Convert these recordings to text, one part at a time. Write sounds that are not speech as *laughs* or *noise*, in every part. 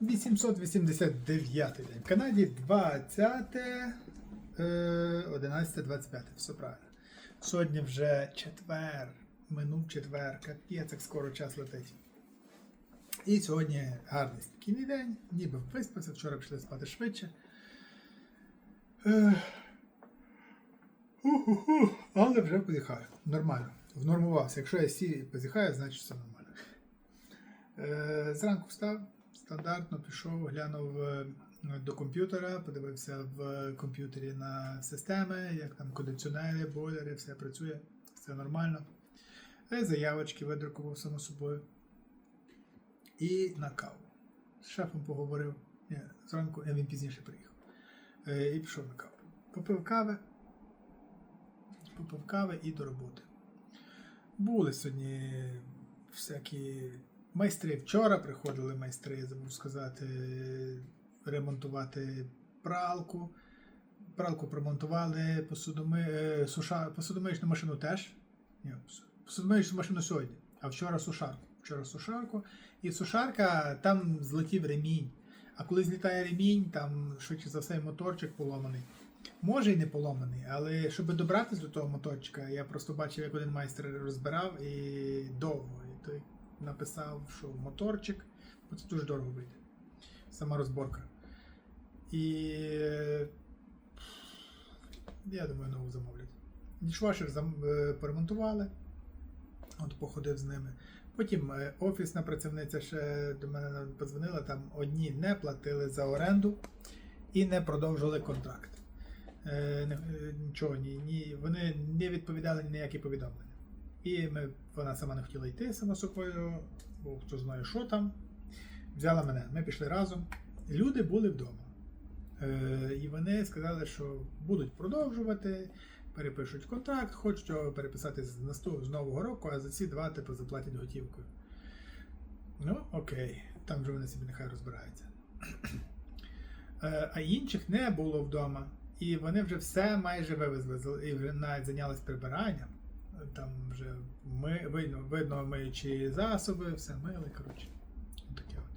889 день. В Канаді 20. е, 11.25. Все правильно. Сьогодні вже четвер. Минув четвер. Капець, як скоро час летить. І сьогодні гарний спокійний день, ніби виспався, вчора пішли спати швидше. Ех. Але вже позіхаю. Нормально. Внормувався. Якщо я сі і позіхаю, значить все нормально. Е, зранку встав, стандартно пішов, глянув е, до комп'ютера, подивився в комп'ютері на системи, як там кондиціонери, бойлери, все працює, все нормально. Е, Заявочки видрукував само собою. І на каву. З шефом поговорив. Ні, зранку е, він пізніше приїхав. І пішов на каву. Попив кави. Попив кави і до роботи. Були сьогодні всякі майстри. Вчора приходили майстри, я забув сказати, ремонтувати пралку. Пралку промонтували, посудоми... е, суша... посудомиючну машину теж. Ні, посудомиючну машину сьогодні, а вчора сушарку. Вчора сушарку. І сушарка там злетів ремінь. А коли злітає ремінь, там швидше за все моторчик поломаний. Може і не поломаний, але щоб добратися до того моторчика, я просто бачив, як один майстер розбирав і довго. І той написав, що моторчик, бо це дуже дорого вийде. Сама розборка. І я думаю, нову замовлять. Дішвашер е, поремонтували. От походив з ними. Потім е, офісна працівниця ще до мене подзвонила, там одні не платили за оренду і не продовжували контракт. Е, е, Нічого, ні, ні, вони не відповідали ні на які повідомлення. І ми, вона сама не хотіла йти само собою, бо хто знає, що там. Взяла мене. Ми пішли разом. Люди були вдома. Е, і вони сказали, що будуть продовжувати, перепишуть контракт, хочуть його переписати з, з нового року, а за ці два типу заплатять готівкою. Ну, окей, там вже вони собі нехай розбираються. Е, а інших не було вдома. І вони вже все майже вивезли, і вже навіть зайнялись прибиранням. Там вже ми, видно, видно миючі засоби, все мили, коротше. Таке от.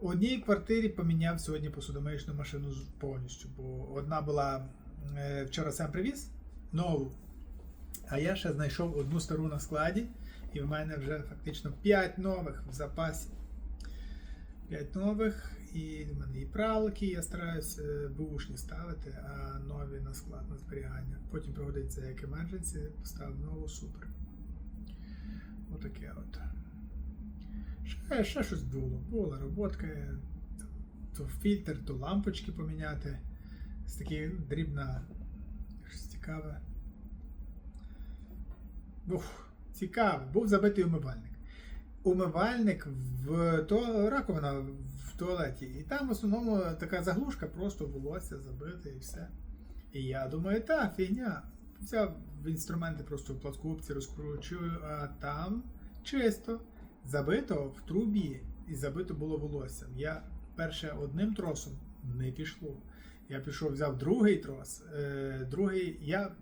У одній квартирі поміняв сьогодні посудомиючну машину повністю, бо одна була е, вчора сам привіз нову, а я ще знайшов одну стару на складі, і в мене вже фактично 5 нових в запасі. 5 нових, і в мене і пралки, я стараюсь е, бушні ставити, а нові на склад на зберігання. Потім пригодиться як emergency, поставив нову супер. Отаке от. Ще, ще щось було. Була роботка, то фільтр, то лампочки поміняти. З такі дрібна, щось цікаве. Ух, цікаво, був забитий умивальник. Умивальник в то, раковина в туалеті. І там в основному така заглушка, просто волосся забите і все. І я думаю, та, фігня. Взяв в інструменти просто в пласкупці розкручую, а там чисто. Забито в трубі і забито було волоссям. Я перше одним тросом не пішло. Я пішов, взяв другий трос. Е, другий я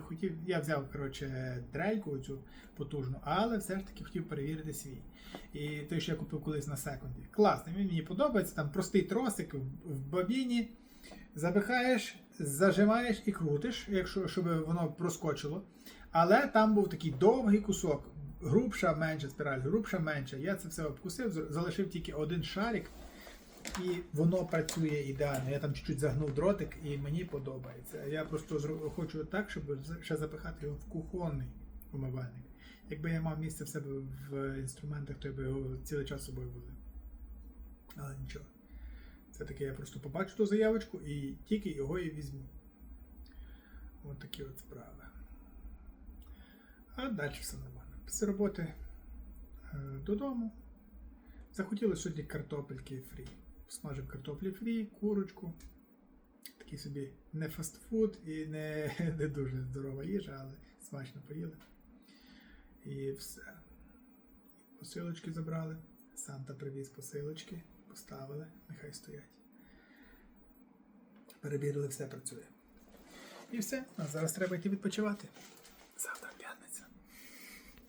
хотів, я взяв коротше, дрельку цю потужну, але все ж таки хотів перевірити свій. І той, що я купив колись на секунді. Класний, він мені подобається. Там простий тросик в, бобіні. Запихаєш, зажимаєш і крутиш, якщо щоб воно проскочило. Але там був такий довгий кусок, грубша, менша спіраль, грубша, менша. Я це все обкусив, залишив тільки один шарик, і воно працює ідеально. Я там чуть-чуть загнув дротик, і мені подобається. Я просто хочу так, щоб ще запихати його в кухонний умивальник. Якби я мав місце в себе в інструментах, то я би його цілий час з собою возив. Але нічого. Це таке, я просто побачу ту заявочку і тільки його і візьму. От такі от справи. А далі все нормально. Після роботи е, додому. Захотіли сьогодні картопельки фрі. Смажив картоплі фрі, курочку. Такий собі не фастфуд і не, *laughs* не дуже здорова їжа, але смачно поїли. І все. Посилочки забрали. Санта привіз посилочки, поставили, нехай стоять. Перевірили, все працює. І все. А зараз треба йти відпочивати. Завтра п'ятниця.